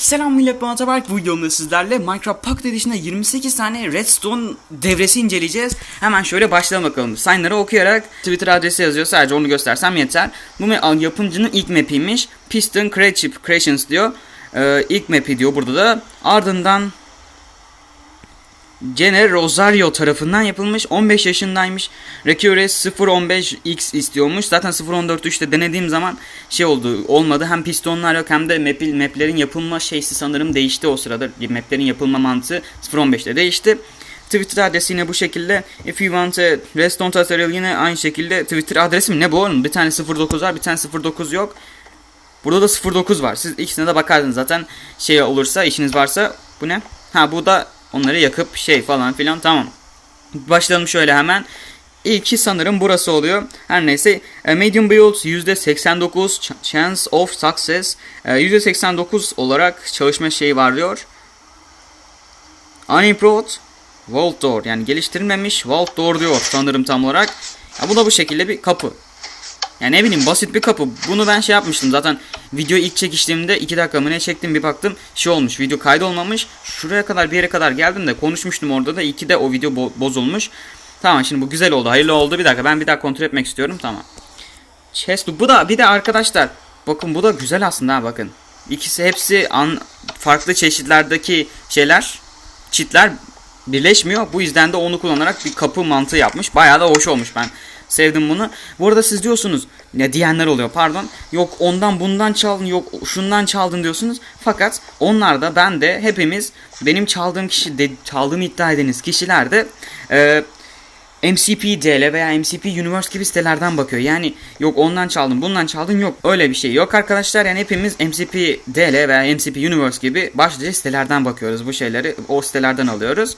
Selam millet ben Ataberk bu videomda sizlerle Minecraft Pocket Edition'da 28 tane Redstone devresi inceleyeceğiz. Hemen şöyle başlayalım bakalım. Sign'ları okuyarak Twitter adresi yazıyor sadece onu göstersem yeter. Bu yapımcının ilk map'iymiş. Piston Creative Creations diyor. Ee, ilk map'i diyor burada da. Ardından Gene Rosario tarafından yapılmış. 15 yaşındaymış. Recurres 0.15x istiyormuş. Zaten 0.14'ü denediğim zaman şey oldu. Olmadı. Hem pistonlar yok hem de map, maplerin yapılma şeysi sanırım değişti o sırada. Maplerin yapılma mantığı 0.15'te değişti. Twitter adresi yine bu şekilde. If you want a redstone tutorial yine aynı şekilde. Twitter adresi mi? Ne bu oğlum? Bir tane 09 var bir tane 09 yok. Burada da 09 var. Siz ikisine de bakarsınız zaten şey olursa işiniz varsa bu ne? Ha bu da onları yakıp şey falan filan tamam. Başlayalım şöyle hemen. İlki sanırım burası oluyor. Her neyse e, medium build %89 ch- chance of success e, %89 olarak çalışma şeyi var diyor. Unimproved Vault Door yani geliştirilmemiş Vault Door diyor sanırım tam olarak. Ya bu da bu şekilde bir kapı. Yani ne bileyim basit bir kapı. Bunu ben şey yapmıştım zaten video ilk çekiştiğimde 2 dakika mı ne çektim bir baktım şey olmuş video kaydolmamış. Şuraya kadar bir yere kadar geldim de konuşmuştum orada da 2'de o video bo- bozulmuş. Tamam şimdi bu güzel oldu hayırlı oldu bir dakika ben bir daha kontrol etmek istiyorum tamam. Chest bu da bir de arkadaşlar bakın bu da güzel aslında ha bakın. İkisi hepsi an, farklı çeşitlerdeki şeyler çitler birleşmiyor. Bu yüzden de onu kullanarak bir kapı mantığı yapmış. Bayağı da hoş olmuş ben. Sevdim bunu. Bu arada siz diyorsunuz ya diyenler oluyor pardon. Yok ondan bundan çaldın yok şundan çaldın diyorsunuz. Fakat onlar da ben de hepimiz benim çaldığım kişi de çaldığımı iddia edeniz kişiler de e, MCP DL veya MCP Universe gibi sitelerden bakıyor. Yani yok ondan çaldın bundan çaldın yok. Öyle bir şey yok arkadaşlar. Yani hepimiz MCP DL veya MCP Universe gibi başlıca sitelerden bakıyoruz bu şeyleri. O sitelerden alıyoruz.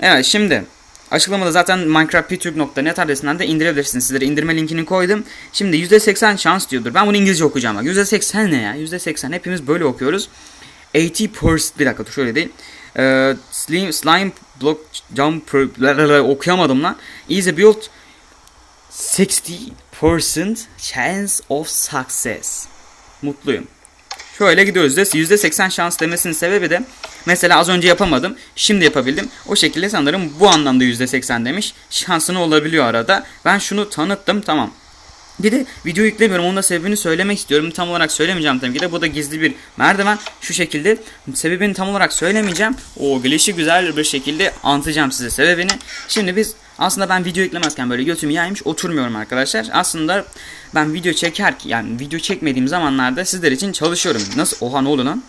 Evet şimdi açıklamada zaten minecraftptürk.net adresinden de indirebilirsiniz. Sizlere indirme linkini koydum. Şimdi %80 şans diyordur. Ben bunu İngilizce okuyacağım bak. %80 ne ya? %80 hepimiz böyle okuyoruz. 80% bir dakika dur şöyle değil. Ee, slime, slime block jump okuyamadım lan. Is a build 60% chance of success. Mutluyum. Şöyle gidiyoruz da %80 şans demesinin sebebi de mesela az önce yapamadım. Şimdi yapabildim. O şekilde sanırım bu anlamda %80 demiş. Şansını olabiliyor arada. Ben şunu tanıttım tamam. Bir de video yüklemiyorum. Onun da sebebini söylemek istiyorum. Tam olarak söylemeyeceğim tabii ki de. Bu da gizli bir merdiven. Şu şekilde. Sebebini tam olarak söylemeyeceğim. O gelişi güzel bir şekilde anlatacağım size sebebini. Şimdi biz aslında ben video yüklemezken böyle götüm yaymış oturmuyorum arkadaşlar. Aslında ben video çeker yani video çekmediğim zamanlarda sizler için çalışıyorum. Nasıl? Oha ne oldu lan?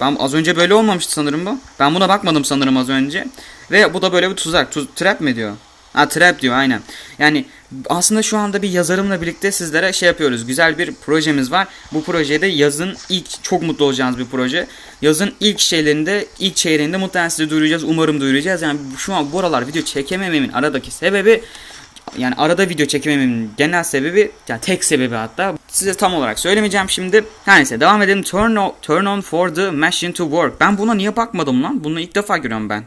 Ben az önce böyle olmamıştı sanırım bu. Ben buna bakmadım sanırım az önce. Ve bu da böyle bir tuzak. Tuz, trap mi diyor? Ha trap diyor aynen. Yani aslında şu anda bir yazarımla birlikte sizlere şey yapıyoruz. Güzel bir projemiz var. Bu projede yazın ilk çok mutlu olacağınız bir proje. Yazın ilk şeylerinde, ilk çeyreğinde muhtemelen size duyuracağız. Umarım duyuracağız. Yani şu an bu aralar video çekemememin aradaki sebebi yani arada video çekemememin genel sebebi yani tek sebebi hatta size tam olarak söylemeyeceğim şimdi. Her neyse devam edelim. Turn on, turn on for the machine to work. Ben buna niye bakmadım lan? Bunu ilk defa görüyorum ben.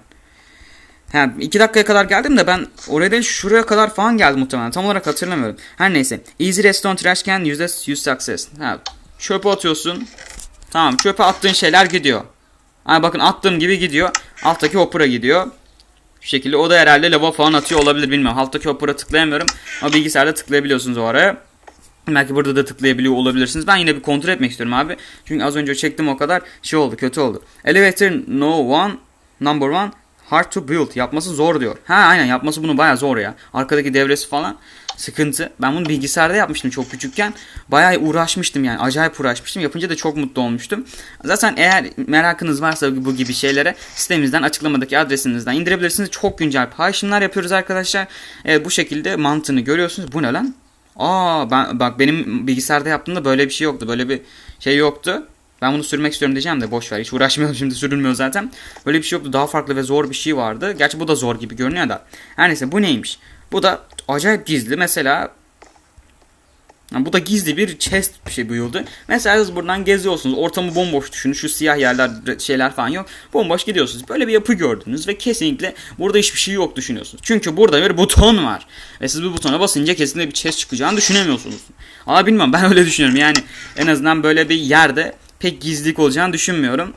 Ha, iki dakikaya kadar geldim de ben oraya değil şuraya kadar falan geldim muhtemelen. Tam olarak hatırlamıyorum. Her neyse. Easy Redstone Trash Can %100 success. Ha, çöpe atıyorsun. Tamam çöpe attığın şeyler gidiyor. Ha, bakın attığım gibi gidiyor. Alttaki hopper'a gidiyor. Şu şekilde o da herhalde lava falan atıyor olabilir bilmiyorum. Alttaki hopper'a tıklayamıyorum. Ama bilgisayarda tıklayabiliyorsunuz o araya. Belki burada da tıklayabiliyor olabilirsiniz. Ben yine bir kontrol etmek istiyorum abi. Çünkü az önce çektim o kadar şey oldu kötü oldu. Elevator no one number one hard to build. Yapması zor diyor. Ha aynen yapması bunu baya zor ya. Arkadaki devresi falan sıkıntı. Ben bunu bilgisayarda yapmıştım çok küçükken. Bayağı uğraşmıştım yani. Acayip uğraşmıştım. Yapınca da çok mutlu olmuştum. Zaten eğer merakınız varsa bu gibi şeylere sitemizden açıklamadaki adresinizden indirebilirsiniz. Çok güncel paylaşımlar yapıyoruz arkadaşlar. Evet, bu şekilde mantığını görüyorsunuz. Bu ne lan? Aa ben bak benim bilgisayarda yaptığımda böyle bir şey yoktu. Böyle bir şey yoktu. Ben bunu sürmek istiyorum diyeceğim de boş ver. Hiç uğraşmayalım şimdi sürülmüyor zaten. Böyle bir şey yoktu. Daha farklı ve zor bir şey vardı. Gerçi bu da zor gibi görünüyor da. Her neyse bu neymiş? Bu da acayip gizli. Mesela yani bu da gizli bir chest bir şey buyurdu. Mesela siz buradan geziyorsunuz. Ortamı bomboş düşünün. Şu siyah yerler şeyler falan yok. Bomboş gidiyorsunuz. Böyle bir yapı gördünüz ve kesinlikle burada hiçbir şey yok düşünüyorsunuz. Çünkü burada bir buton var. Ve siz bu butona basınca kesinlikle bir chest çıkacağını düşünemiyorsunuz. Ama bilmem ben öyle düşünüyorum. Yani en azından böyle bir yerde pek gizlilik olacağını düşünmüyorum.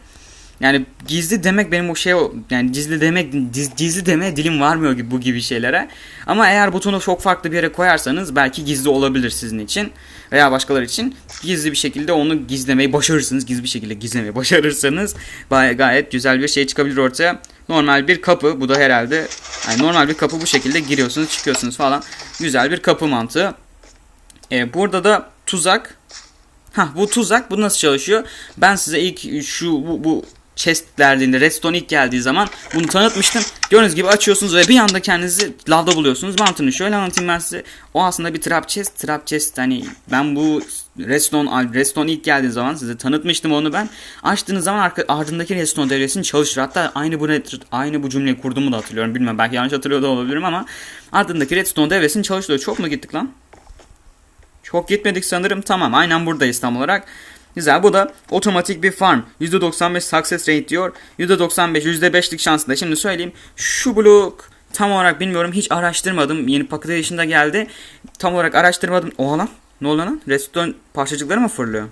Yani gizli demek benim o şey yani gizli demek diz- gizli demeye dilim varmıyor gibi bu gibi şeylere. Ama eğer butonu çok farklı bir yere koyarsanız belki gizli olabilir sizin için veya başkaları için. Gizli bir şekilde onu gizlemeyi başarırsınız. Gizli bir şekilde gizlemeyi başarırsanız gayet güzel bir şey çıkabilir ortaya. Normal bir kapı bu da herhalde yani normal bir kapı bu şekilde giriyorsunuz çıkıyorsunuz falan. Güzel bir kapı mantığı. Ee, burada da tuzak. Ha bu tuzak bu nasıl çalışıyor? Ben size ilk şu bu, bu chest geldiğinde redstone ilk geldiği zaman bunu tanıtmıştım. Gördüğünüz gibi açıyorsunuz ve bir anda kendinizi lavda buluyorsunuz. Mantığını şöyle anlatayım ben size. O aslında bir trap chest. Trap chest hani ben bu redstone redstone ilk geldiği zaman size tanıtmıştım onu ben. Açtığınız zaman arka, ardındaki redstone devresini çalışır. Hatta aynı bu aynı bu cümleyi kurduğumu da hatırlıyorum. Bilmem belki yanlış hatırlıyor da olabilirim ama ardındaki redstone devresini çalıştırıyor. Çok mu gittik lan? Çok gitmedik sanırım. Tamam aynen buradayız tam olarak. Güzel bu da otomatik bir farm. %95 success rate diyor. %95 %5'lik şansında. Şimdi söyleyeyim. Şu blok tam olarak bilmiyorum. Hiç araştırmadım. Yeni paket edişinde geldi. Tam olarak araştırmadım. Oha lan. Ne oluyor lan? Redstone parçacıkları mı fırlıyor?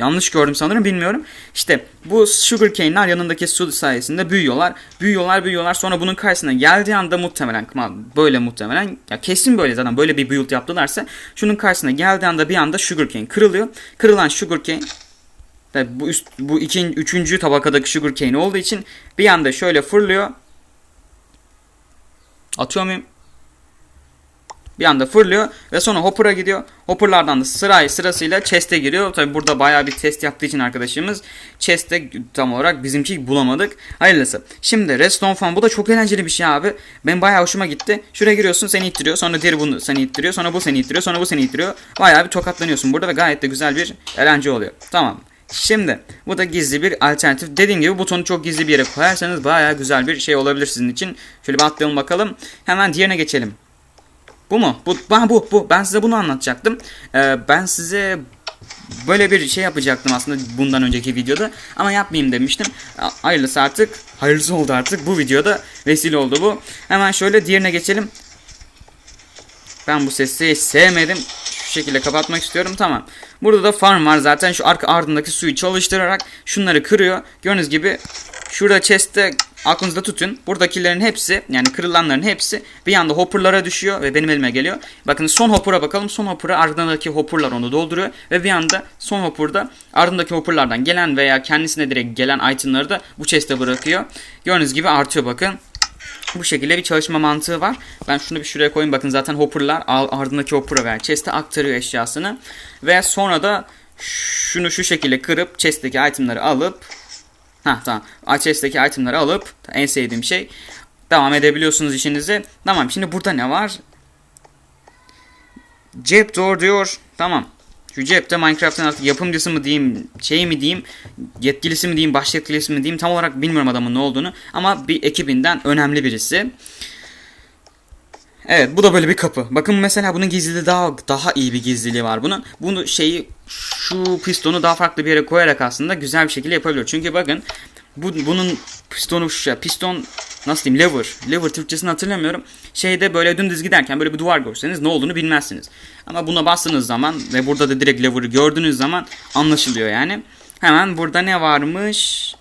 Yanlış gördüm sanırım bilmiyorum. İşte bu sugarcane'ler yanındaki su sayesinde büyüyorlar. Büyüyorlar büyüyorlar sonra bunun karşısına geldiği anda muhtemelen böyle muhtemelen ya kesin böyle zaten böyle bir build yaptılarsa şunun karşısına geldiği anda bir anda sugarcane kırılıyor. Kırılan sugarcane Tabi bu üst, bu ikinci, üçüncü tabakadaki sugarcane olduğu için bir anda şöyle fırlıyor. Atıyor muyum? Bir anda fırlıyor ve sonra hopper'a gidiyor. Hopper'lardan da sırayı sırasıyla chest'e giriyor. Tabi burada bayağı bir test yaptığı için arkadaşımız chest'te tam olarak bizimki bulamadık. Hayırlısı. Şimdi redstone falan bu da çok eğlenceli bir şey abi. Ben bayağı hoşuma gitti. Şuraya giriyorsun seni ittiriyor. Sonra diğeri bunu seni ittiriyor. Sonra bu seni ittiriyor. Sonra bu seni ittiriyor. Bayağı bir tokatlanıyorsun burada ve gayet de güzel bir eğlence oluyor. Tamam. Şimdi bu da gizli bir alternatif. Dediğim gibi butonu çok gizli bir yere koyarsanız bayağı güzel bir şey olabilir sizin için. Şöyle bir atlayalım bakalım. Hemen diğerine geçelim. Bu mu? Bu, ben bu, bu. Ben size bunu anlatacaktım. Ee, ben size böyle bir şey yapacaktım aslında bundan önceki videoda. Ama yapmayayım demiştim. Hayırlısı artık. Hayırlısı oldu artık. Bu videoda vesile oldu bu. Hemen şöyle diğerine geçelim. Ben bu sesi sevmedim. Şu şekilde kapatmak istiyorum. Tamam. Burada da farm var zaten. Şu arka ardındaki suyu çalıştırarak şunları kırıyor. Gördüğünüz gibi şurada chest'te aklınızda tutun. Buradakilerin hepsi yani kırılanların hepsi bir anda hopperlara düşüyor ve benim elime geliyor. Bakın son hopper'a bakalım. Son hopper'a ardındaki hopperlar onu dolduruyor ve bir anda son hopper'da ardındaki hopperlardan gelen veya kendisine direkt gelen itemları da bu chest'e bırakıyor. Gördüğünüz gibi artıyor bakın. Bu şekilde bir çalışma mantığı var. Ben şunu bir şuraya koyayım. Bakın zaten hopperlar ardındaki hopper'a veya chest'e aktarıyor eşyasını. Ve sonra da şunu şu şekilde kırıp chest'teki itemları alıp Ha tamam. Chest'teki itemları alıp en sevdiğim şey devam edebiliyorsunuz işinize. Tamam şimdi burada ne var? Cep door diyor. Tamam. Şu cepte Minecraft'ın artık yapımcısı mı diyeyim, şey mi diyeyim, yetkilisi mi diyeyim, baş yetkilisi mi diyeyim tam olarak bilmiyorum adamın ne olduğunu. Ama bir ekibinden önemli birisi. Evet bu da böyle bir kapı. Bakın mesela bunun gizliliği daha daha iyi bir gizliliği var bunun. Bunu şeyi şu pistonu daha farklı bir yere koyarak aslında güzel bir şekilde yapabiliyor. Çünkü bakın bu, bunun pistonu şu piston nasıl diyeyim lever. Lever Türkçesini hatırlamıyorum. Şeyde böyle dümdüz giderken böyle bir duvar görseniz ne olduğunu bilmezsiniz. Ama buna bastığınız zaman ve burada da direkt lever'ı gördüğünüz zaman anlaşılıyor yani. Hemen burada ne varmış?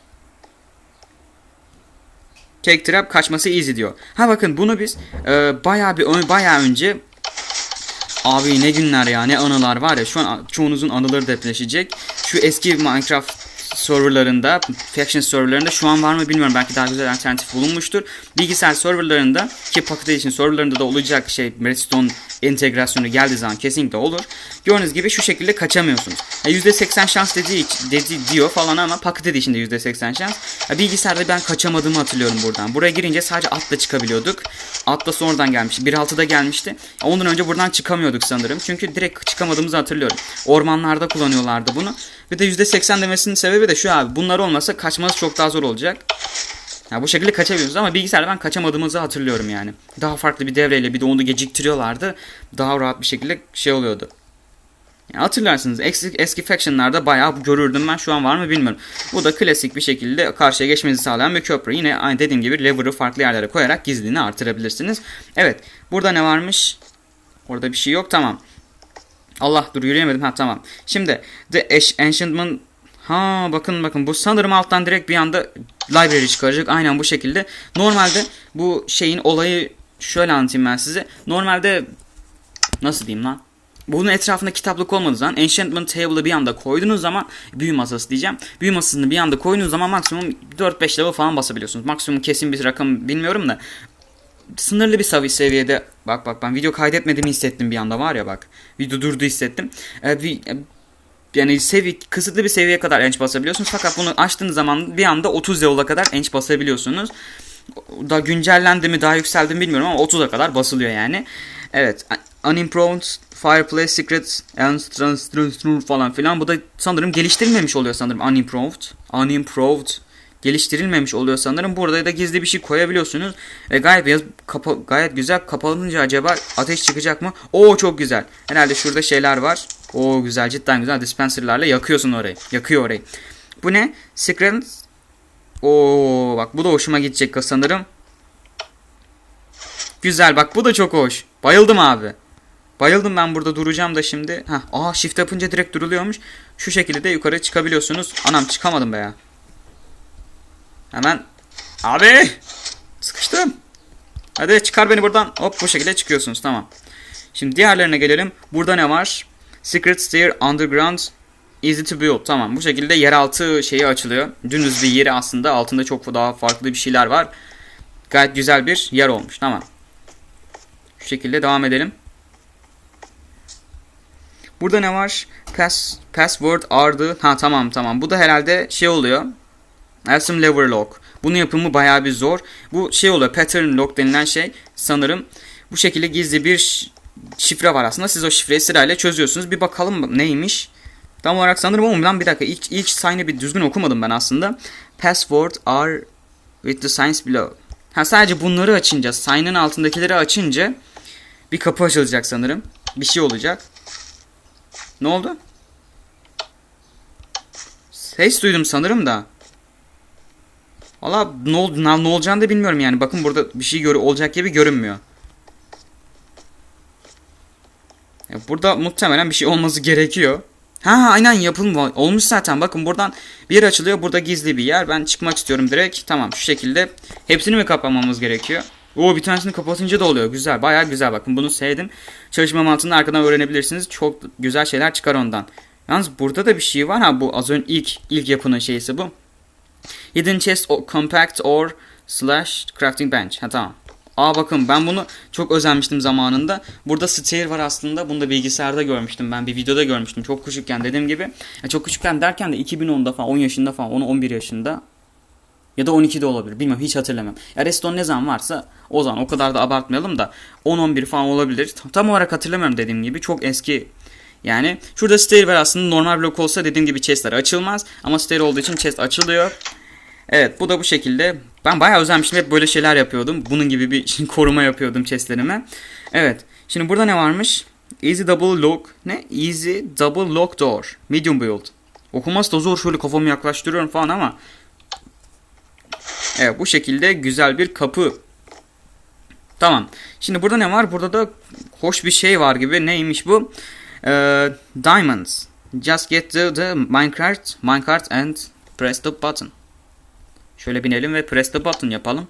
Cake Trap kaçması easy diyor. Ha bakın bunu biz e, bayağı bir bayağı önce Abi ne günler ya ne anılar var ya şu an çoğunuzun anıları depreşecek. Şu eski Minecraft serverlarında, faction serverlarında şu an var mı bilmiyorum. Belki daha güzel alternatif bulunmuştur. Bilgisayar serverlarında ki Pocket Edition serverlarında da olacak şey Redstone entegrasyonu geldiği zaman kesinlikle olur. Gördüğünüz gibi şu şekilde kaçamıyorsunuz. Ya %80 şans dediği, dedi, diyor falan ama Pocket Edition'da %80 şans. Ya bilgisayarda ben kaçamadığımı hatırlıyorum buradan. Buraya girince sadece atla çıkabiliyorduk. Atla sonradan gelmişti. 1.6'da gelmişti. Ondan önce buradan çıkamıyorduk sanırım. Çünkü direkt çıkamadığımızı hatırlıyorum. Ormanlarda kullanıyorlardı bunu. Bir de %80 demesinin sebebi şu abi. Bunlar olmasa kaçması çok daha zor olacak. Ya bu şekilde kaçabiliyoruz ama bilgisayarda ben kaçamadığımızı hatırlıyorum yani. Daha farklı bir devreyle bir de onu geciktiriyorlardı. Daha rahat bir şekilde şey oluyordu. Yani hatırlarsınız eski, eski factionlarda bayağı görürdüm ben şu an var mı bilmiyorum. Bu da klasik bir şekilde karşıya geçmenizi sağlayan bir köprü. Yine dediğim gibi lever'ı farklı yerlere koyarak gizliliğini artırabilirsiniz. Evet burada ne varmış? Orada bir şey yok tamam. Allah dur yürüyemedim ha tamam. Şimdi The Enchantment Ha bakın bakın bu sanırım alttan direkt bir anda library çıkaracak. Aynen bu şekilde. Normalde bu şeyin olayı şöyle anlatayım ben size. Normalde nasıl diyeyim lan? Bunun etrafında kitaplık olmadığı zaman Enchantment Table'ı bir anda koyduğunuz zaman büyü masası diyeceğim. Büyü masasını bir anda koyduğunuz zaman maksimum 4-5 level falan basabiliyorsunuz. Maksimum kesin bir rakam bilmiyorum da sınırlı bir sevi seviyede bak bak ben video kaydetmediğimi hissettim bir anda var ya bak. Video durdu hissettim. Ee, yani sevi kısıtlı bir seviyeye kadar enç basabiliyorsunuz fakat bunu açtığınız zaman bir anda 30 level'a kadar enç basabiliyorsunuz. Da güncellendi mi daha yükseldi mi bilmiyorum ama 30'a kadar basılıyor yani. Evet. Unimproved Fireplace Secrets and Strand falan filan. Bu da sanırım geliştirilmemiş oluyor sanırım. Unimproved. Unimproved geliştirilmemiş oluyor sanırım. Burada da gizli bir şey koyabiliyorsunuz. Ve gayet beyaz, kapa, gayet güzel. Kapanınca acaba ateş çıkacak mı? Oo çok güzel. Herhalde şurada şeyler var. Oo güzel cidden güzel. Dispenserlarla yakıyorsun orayı. Yakıyor orayı. Bu ne? Secrets. Oo bak bu da hoşuma gidecek sanırım. Güzel bak bu da çok hoş. Bayıldım abi. Bayıldım ben burada duracağım da şimdi. Heh, aa shift yapınca direkt duruluyormuş. Şu şekilde de yukarı çıkabiliyorsunuz. Anam çıkamadım be ya. Hemen. Abi. Sıkıştım. Hadi çıkar beni buradan. Hop bu şekilde çıkıyorsunuz tamam. Şimdi diğerlerine gelelim. Burada ne var? Secret Stair Underground Easy to build. Tamam bu şekilde yeraltı şeyi açılıyor. Dümdüz bir yeri aslında altında çok daha farklı bir şeyler var. Gayet güzel bir yer olmuş. Tamam. Şu şekilde devam edelim. Burada ne var? Pass, password ardı. Ha tamam tamam. Bu da herhalde şey oluyor. Awesome lever lock. Bunun yapımı bayağı bir zor. Bu şey oluyor. Pattern lock denilen şey sanırım bu şekilde gizli bir şifre var aslında. Siz o şifreyi sırayla çözüyorsunuz. Bir bakalım neymiş. Tam olarak sanırım ama ben bir dakika ilk, ilk sign'ı bir düzgün okumadım ben aslında. Password are with the signs below. Ha sadece bunları açınca, sign'ın altındakileri açınca bir kapı açılacak sanırım. Bir şey olacak. Ne oldu? Ses duydum sanırım da. Valla ne, ne, ne olacağını da bilmiyorum yani. Bakın burada bir şey gör olacak gibi görünmüyor. Ya burada muhtemelen bir şey olması gerekiyor. Ha aynen yapım olmuş zaten. Bakın buradan bir yer açılıyor. Burada gizli bir yer. Ben çıkmak istiyorum direkt. Tamam şu şekilde. Hepsini mi kapamamız gerekiyor? Oo bir tanesini kapatınca da oluyor. Güzel. Bayağı güzel. Bakın bunu sevdim. Çalışma mantığını arkadan öğrenebilirsiniz. Çok güzel şeyler çıkar ondan. Yalnız burada da bir şey var. Ha bu az önce ilk ilk yapının şeysi bu. Hidden chest or compact or slash crafting bench. Ha tamam. Aa bakın ben bunu çok özenmiştim zamanında. Burada stair var aslında. Bunu da bilgisayarda görmüştüm. Ben bir videoda görmüştüm. Çok küçükken dediğim gibi. Ya çok küçükken derken de 2010'da falan 10 yaşında falan 10 11 yaşında ya da 12'de olabilir. Bilmiyorum hiç hatırlamam. Ya Reston ne zaman varsa o zaman o kadar da abartmayalım da 10-11 falan olabilir. Tam olarak hatırlamıyorum dediğim gibi. Çok eski yani. Şurada stair var aslında normal blok olsa dediğim gibi chestler açılmaz. Ama stair olduğu için chest açılıyor. Evet bu da bu şekilde. Ben bayağı özenmiştim. Hep böyle şeyler yapıyordum. Bunun gibi bir koruma yapıyordum chestlerime. Evet. Şimdi burada ne varmış? Easy double lock. Ne? Easy double lock door. Medium build. Okuması da zor. Şöyle kafamı yaklaştırıyorum falan ama. Evet bu şekilde güzel bir kapı. Tamam. Şimdi burada ne var? Burada da hoş bir şey var gibi. Neymiş bu? Ee, diamonds. Just get the, the minecart, minecart and press the button. Şöyle binelim ve press the button yapalım.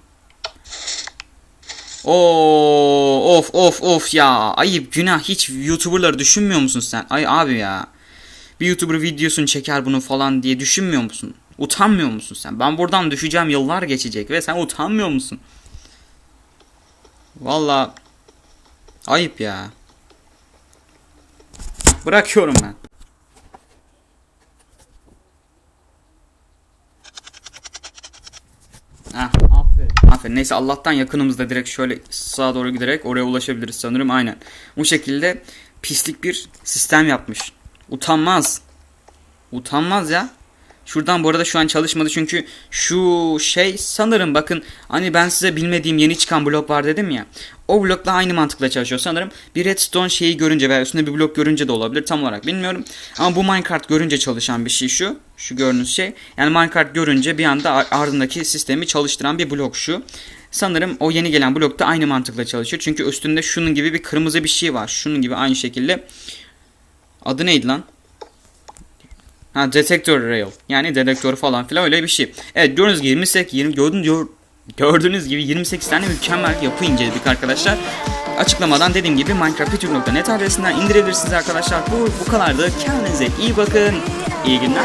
Oo, of of of ya. Ayıp günah hiç YouTuber'ları düşünmüyor musun sen? Ay abi ya. Bir YouTuber videosunu çeker bunu falan diye düşünmüyor musun? Utanmıyor musun sen? Ben buradan düşeceğim yıllar geçecek ve sen utanmıyor musun? Valla ayıp ya. Bırakıyorum ben. Heh, aferin. Aferin. Neyse Allah'tan yakınımızda direkt şöyle sağa doğru giderek oraya ulaşabiliriz sanırım. Aynen. Bu şekilde pislik bir sistem yapmış. Utanmaz. Utanmaz ya. Şuradan bu arada şu an çalışmadı çünkü şu şey sanırım bakın hani ben size bilmediğim yeni çıkan blok var dedim ya. O blokla aynı mantıkla çalışıyor sanırım. Bir redstone şeyi görünce veya üstünde bir blok görünce de olabilir tam olarak bilmiyorum. Ama bu minecart görünce çalışan bir şey şu. Şu gördüğünüz şey. Yani minecart görünce bir anda ardındaki sistemi çalıştıran bir blok şu. Sanırım o yeni gelen blok da aynı mantıkla çalışıyor. Çünkü üstünde şunun gibi bir kırmızı bir şey var. Şunun gibi aynı şekilde. Adı neydi lan? Ha detektör rail. Yani dedektör falan filan öyle bir şey. Evet gördüğünüz gibi 28 20 gördüğünüz, gör- gördüğünüz gibi 28 tane mükemmel yapı inceledik arkadaşlar. Açıklamadan dediğim gibi minecraft.net adresinden indirebilirsiniz arkadaşlar. Bu bu kadardı. Kendinize iyi bakın. İyi günler.